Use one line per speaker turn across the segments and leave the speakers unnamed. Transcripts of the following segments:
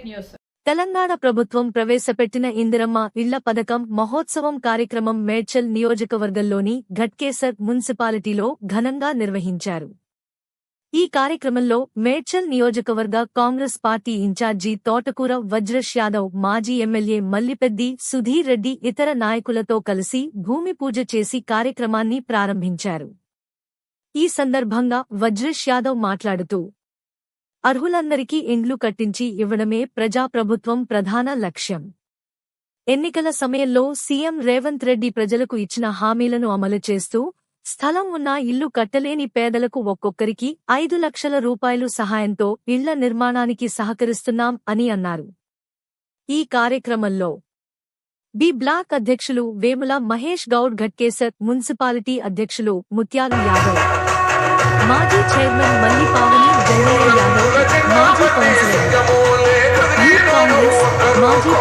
Fake news
Telangana ప్రభుత్వం ప్రవేశపెట్టిన ఇందిరమ్మ ఇళ్ళ పథకం మహోత్సవం కార్యక్రమం మేడ్చల్ నియోజకవర్గంలోని ఘట్కేసర్ మున్సిపాలిటీలో ఘనంగా నిర్వహించారు. ఈ కార్యక్రమంలో మేడ్చల్ నియోజకవర్గ కాంగ్రెస్ పార్టీ ఇన్ఛార్జి తోటకూర వజ్రష్ యాదవ్ మాజీ ఎమ్మెల్యే మల్లిపెద్ది సుధీర్ రెడ్డి ఇతర నాయకులతో కలిసి భూమి పూజ చేసి కార్యక్రమాన్ని ప్రారంభించారు. ఈ సందర్భంగా వజ్రష్ యాదవ్ మాట్లాడుతూ అర్హులందరికీ ఇండ్లు కట్టించి ఇవ్వడమే ప్రజాప్రభుత్వం ప్రధాన లక్ష్యం. ఎన్నికల సమయంలో సీఎం రేవంత్ రెడ్డి ప్రజలకు ఇచ్చిన హామీలను అమలు చేస్తూ స్థలం ఉన్న ఇల్లు కట్టలేని పేదలకు ఒక్కొక్కరికి ఐదు లక్షల రూపాయలు సహాయంతో ఇళ్ళ నిర్మాణానికి సహకరిస్తున్నాం అని అన్నారు. ఈ కార్యక్రమంలో బి బ్లాక్ అధ్యక్షులు వేముల మహేష్ గౌడ్ ఘట్కేసర్ మున్సిపాలిటీ అధ్యక్షులు ముత్యాలు యాదవ్ మాజీ చైర్మన్ మల్లి పావని జంగయ్య యాదవ్ మాజీ కౌన్సిలర్ యూత్ కాంగ్రెస్ మాజీ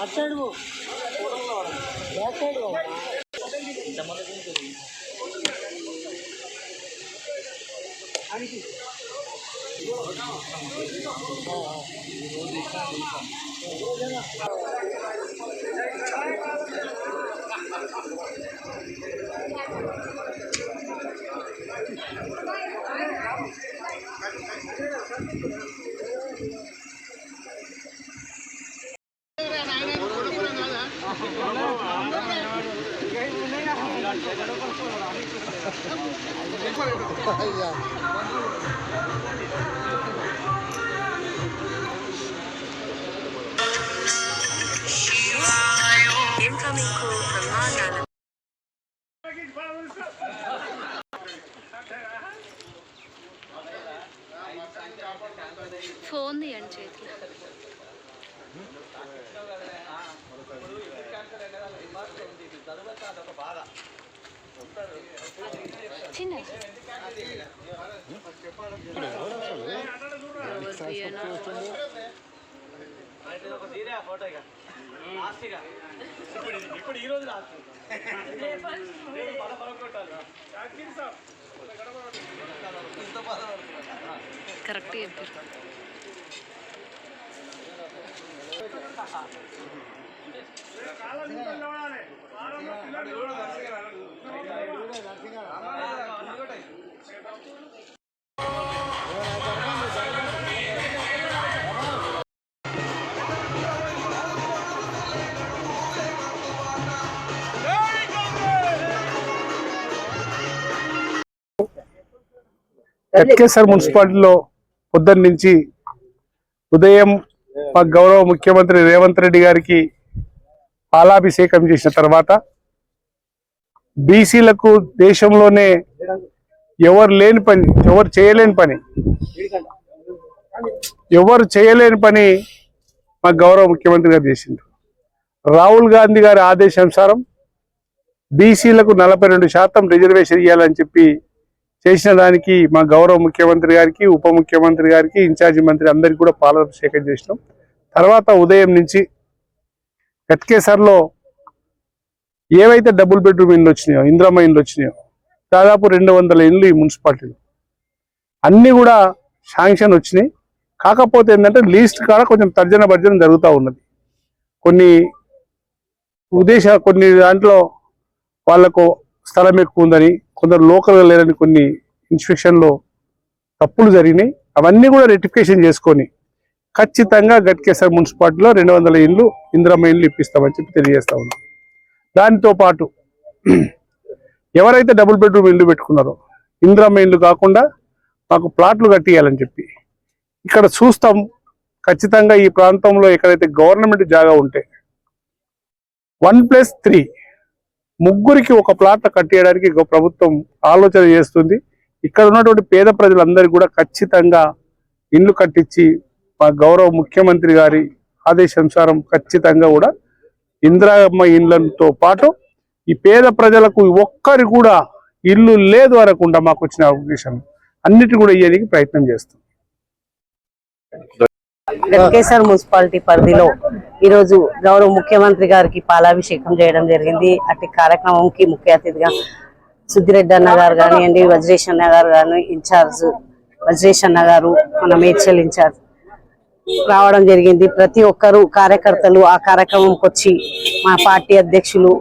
అటు సైడ్ పో. బ్యాక్ సైడ్ పో.
Incoming call from Manana. Phone తీయండి చేతిలో చిన్న
ఇప్పుడు ఈ రోజు
కరెక్ట్ చెప్పారు.
ఎట్కేసర్ మున్సిపాలిటీలో పొద్దున్న నుంచి ఉదయం మా గౌరవ ముఖ్యమంత్రి రేవంత్ రెడ్డి గారికి పాలాభిషేకం చేసిన తర్వాత బీసీలకు దేశంలోనే ఎవరు లేని పని ఎవరు చేయలేని పని ఎవరు చేయలేని పని మా గౌరవ ముఖ్యమంత్రి గారు చేసిండ్రు. రాహుల్ గాంధీ గారి ఆదేశానుసారం బీసీలకు నలభై రెండు శాతం రిజర్వేషన్ ఇవ్వాలని చెప్పి చేసిన దానికి మా గౌరవ ముఖ్యమంత్రి గారికి ఉప ముఖ్యమంత్రి గారికి ఇన్ఛార్జి మంత్రి అందరికీ కూడా పాలాభిషేకం చేసినాం. తర్వాత ఉదయం నుంచి ఎట్కేసర్లో ఏవైతే డబుల్ బెడ్రూమ్ ఇండ్లు వచ్చినాయో ఇంద్రమ్మ ఇండ్లు వచ్చినాయో దాదాపు రెండు వందల ఇండ్లు ఈ మున్సిపాలిటీలో. అన్నీ కూడా శాంక్షన్ వచ్చినాయి. కాకపోతే ఏంటంటే లీస్ట్ కాడ కొంచెం తర్జన భర్జన జరుగుతూ ఉన్నది. కొన్ని ఉద్దేశ కొన్ని దాంట్లో వాళ్ళకు స్థలం ఎక్కువ ఉందని కొందరు లోకల్గా లేరని కొన్ని ఇన్స్పెక్షన్లో తప్పులు జరిగినాయి. అవన్నీ కూడా రెటిఫికేషన్ చేసుకొని ఖచ్చితంగా గట్కేశ్వర మున్సిపాలిటీలో రెండు వందల ఇండ్లు ఇందిరమ్మ ఇండ్లు ఇప్పిస్తామని చెప్పి తెలియజేస్తా ఉన్నాం. దానితో పాటు ఎవరైతే డబుల్ బెడ్రూమ్ ఇల్లు పెట్టుకున్నారో ఇందిరమ్మ ఇండ్లు కాకుండా మాకు ప్లాట్లు కట్టియాలని చెప్పి ఇక్కడ చూస్తాం. ఖచ్చితంగా ఈ ప్రాంతంలో ఎక్కడైతే గవర్నమెంట్ జాగా ఉంటే వన్ ప్లస్ త్రీ ముగ్గురికి ఒక ప్లాట్ కట్టేయడానికి ప్రభుత్వం ఆలోచన చేస్తుంది. ఇక్కడ ఉన్నటువంటి పేద ప్రజలందరికీ కూడా ఖచ్చితంగా ఇండ్లు కట్టించి మా గౌరవ ముఖ్యమంత్రి గారి ఆదేశానుసారం ఖచ్చితంగా కూడా ఇందిరామ్మ ఇండ్లతో పాటు ఈ పేద ప్రజలకు ఒక్కరి కూడా ఇల్లు లేదు అనకుండా మాకు వచ్చిన అవకాశం అన్నిటి కూడా ఇవ్వడానికి ప్రయత్నం చేస్తాం.
గట్కేసర్ మున్సిపాలిటీ పరిధిలో ఈరోజు గౌరవ ముఖ్యమంత్రి గారికి పాలాభిషేకం చేయడం జరిగింది. అటు కార్యక్రమంకి ముఖ్య అతిథిగా సుద్దిరెడ్డి అన్న గారు కానివ్వండి వజ్రేష్ అన్న గారు కానీ ఇన్ఛార్జ్ వజ్రేష్ అన్న గారు మన మేడ్చల్ ఇన్ఛార్జ్ రావడం జరిగింది. ప్రతి ఒక్కరు కార్యకర్తలు ఆ కార్యక్రమంకి వచ్చి మా పార్టీ అధ్యక్షులు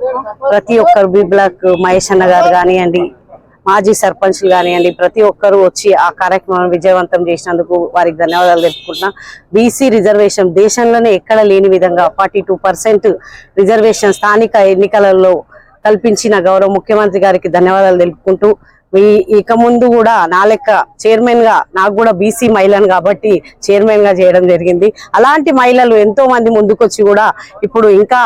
ప్రతి ఒక్కరు బి బ్లాక్ మహేష్ అన్న గారు కానివ్వండి మాజీ సర్పంచ్లు కానివ్వండి ప్రతి ఒక్కరు వచ్చి ఆ కార్యక్రమాన్ని విజయవంతం చేసినందుకు వారికి ధన్యవాదాలు తెలుపుకుంటున్నా. బీసీ రిజర్వేషన్ దేశంలోనే ఎక్కడ లేని విధంగా ఫార్టీ రిజర్వేషన్ స్థానిక ఎన్నికలలో కల్పించిన గౌరవ ముఖ్యమంత్రి గారికి ధన్యవాదాలు తెలుపుకుంటూ ఇక ముందు కూడా నా లెక్క చైర్మన్గా నాకు కూడా బీసీ మహిళను కాబట్టి చైర్మన్గా చేయడం జరిగింది. అలాంటి మహిళలు ఎంతో మంది ముందుకొచ్చి కూడా ఇప్పుడు ఇంకా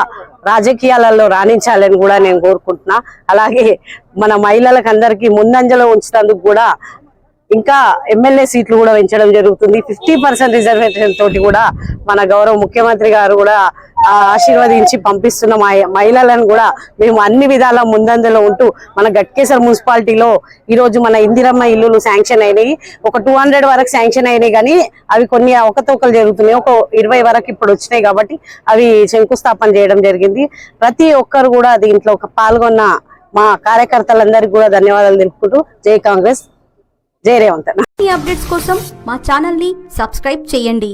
రాజకీయాలలో రాణించాలని కూడా నేను కోరుకుంటున్నా. అలాగే మన మహిళలకు అందరికీ ముందంజలో ఉంచినందుకు కూడా ఇంకా ఎమ్మెల్యే సీట్లు కూడా పెంచడం జరుగుతుంది. ఫిఫ్టీ పర్సెంట్ రిజర్వేషన్ తోటి కూడా మన గౌరవ ముఖ్యమంత్రి గారు కూడా ఆశీర్వదించి పంపిస్తున్న మా మహిళలను కూడా మేము అన్ని విధాల ముందంజలో ఉంటూ మన గట్కేసర్ మున్సిపాలిటీలో ఈరోజు మన ఇందిరమ్మ ఇల్లులు శాంక్షన్ అయినాయి. ఒక టూ హండ్రెడ్ వరకు శాంక్షన్ అయినాయి కానీ అవి కొన్ని ఒకతొకలు జరుగుతున్నాయి. ఒక ఇరవై వరకు ఇప్పుడు వచ్చినాయి కాబట్టి అవి శంకుస్థాపన చేయడం జరిగింది. ప్రతి ఒక్కరు కూడా దీంట్లో ఒక పాల్గొన్న మా కార్యకర్తలందరికీ కూడా ధన్యవాదాలు తెలుపుకుంటూ జై కాంగ్రెస్ జై రేవంత్ అన్న.
అప్డేట్స్ కోసం మా ఛానల్ని సబ్స్క్రైబ్ చేయండి.